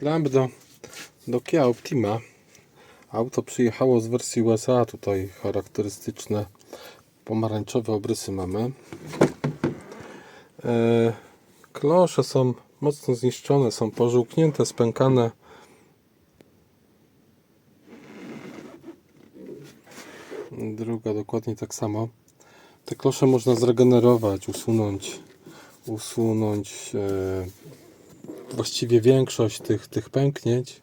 lamp do, do Kia Optima. Auto przyjechało z wersji USA. Tutaj charakterystyczne pomarańczowe obrysy mamy. E, klosze są mocno zniszczone, są pożółknięte, spękane. Druga dokładnie tak samo. Te klosze można zregenerować, usunąć, usunąć e, właściwie większość tych, tych pęknięć.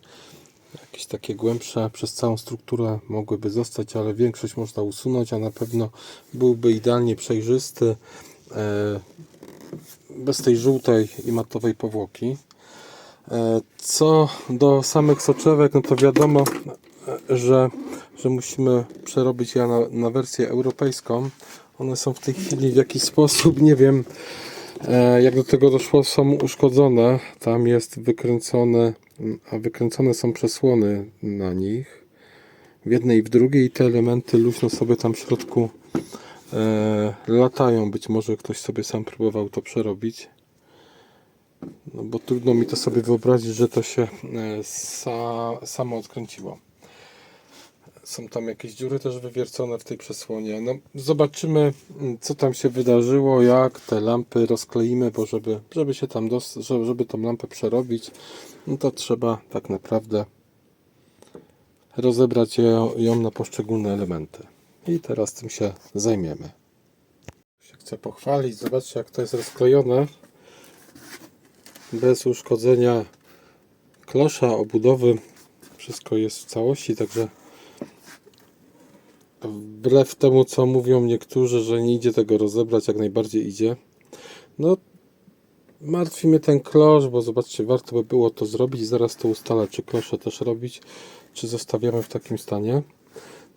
Jakieś takie głębsze przez całą strukturę mogłyby zostać, ale większość można usunąć, a na pewno byłby idealnie przejrzysty, e, bez tej żółtej i matowej powłoki. E, Co do samych soczewek, no to wiadomo, e, że, że musimy przerobić je na, na wersję europejską. One są w tej chwili w jakiś sposób, nie wiem, jak do tego doszło, są uszkodzone. Tam jest wykręcone, a wykręcone są przesłony na nich. W jednej i w drugiej te elementy luźno sobie tam w środku e, latają. Być może ktoś sobie sam próbował to przerobić. No bo trudno mi to sobie wyobrazić, że to się e, sa, samo odkręciło. Są tam jakieś dziury też wywiercone w tej przesłonie. No, zobaczymy, mm, co tam się wydarzyło, jak te lampy rozkleimy, bo żeby, żeby się tam dos- żeby, żeby tą lampę przerobić, no to trzeba tak naprawdę rozebrać ją, ją na poszczególne elementy. I teraz tym się zajmiemy. Chcę pochwalić, zobaczcie jak to jest rozklejone bez uszkodzenia klosza, obudowy. Wszystko jest w całości, także wbrew temu, co mówią niektórzy, że nie idzie tego rozebrać, jak najbardziej idzie. No, martwi mnie ten klosz, bo zobaczcie, warto by było to zrobić. Zaraz to ustalę, czy klosze też robić, czy zostawiamy w takim stanie.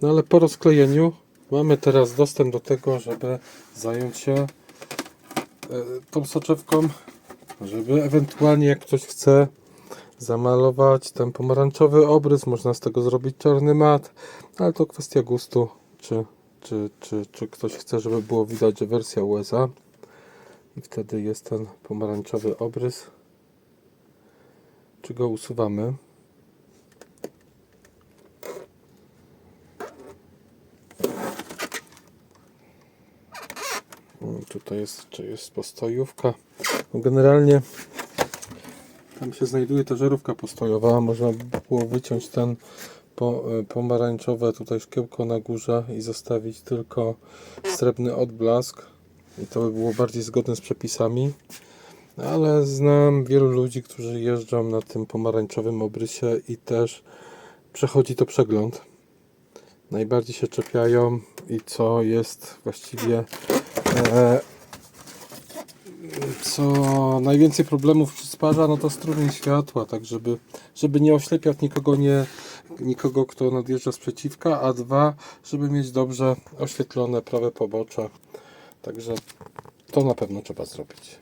No ale po rozklejeniu mamy teraz dostęp do tego, żeby zająć się e, tą soczewką, żeby ewentualnie jak ktoś chce zamalować ten pomarańczowy obrys, można z tego zrobić czarny mat, ale to kwestia gustu, czy, czy, czy, czy ktoś chce, żeby było widać, wersja USA i wtedy jest ten pomarańczowy obrys, czy go usuwamy. Tutaj jest, czy jest postojówka. No generalnie tam się znajduje ta żarówka postojowa. Można by było wyciąć ten e, pomarańczowe tutaj szkiełko na górze i zostawić tylko srebrny odblask. I to by było bardziej zgodne z przepisami. Ale znam wielu ludzi, którzy jeżdżą na tym pomarańczowym obrysie i też przechodzi to przegląd. Najbardziej się czepiają i co jest właściwie e, co najwięcej problemów przysparza, no to strumień światła, tak żeby, żeby nie oślepiał nikogo, nie, nikogo, kto nadjeżdża sprzeciwka, a dwa, żeby mieć dobrze oświetlone prawe pobocze. Także to na pewno trzeba zrobić.